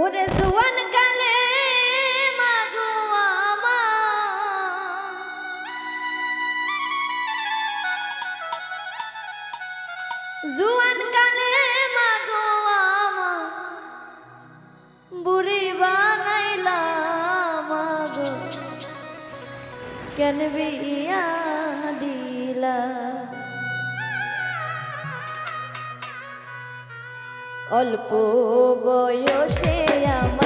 ওরে জুয়ান কালে মাগো জুয়ান কালে মাগো বুড়ি বানাইলা মাগো। কেন বিয়া অল্প বয়সে আমার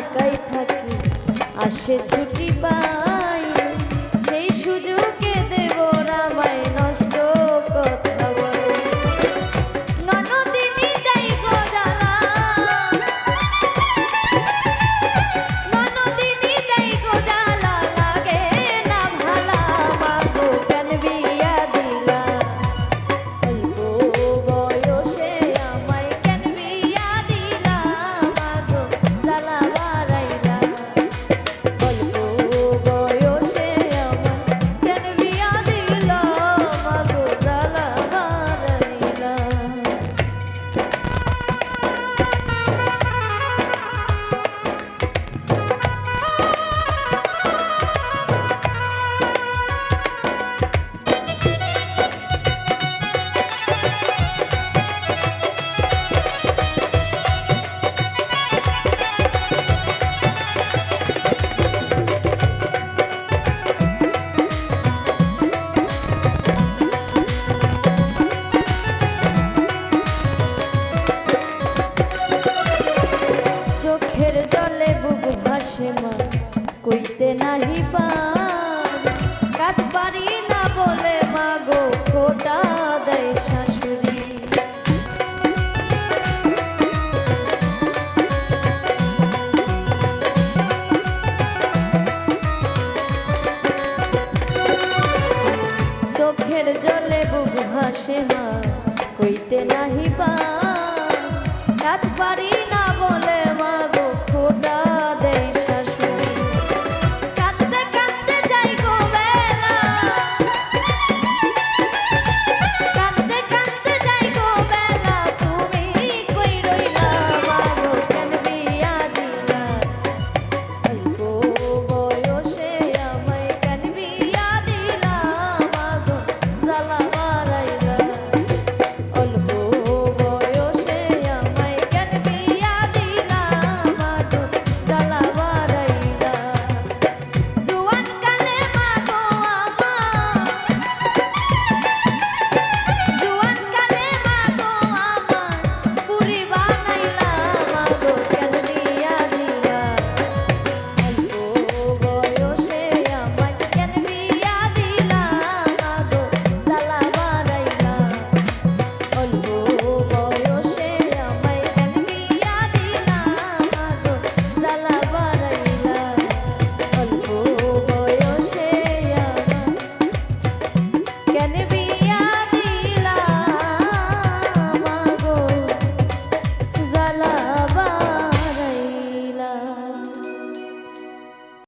একাই থাকি আসে ছুটি পা যোগ ভাসে মা, কইতে নাহি পারি না বলে মা গো খোটা দেয় শাশুড়ি। চোখের জলে বুক ভাসে মা, কইতে নাহি পারি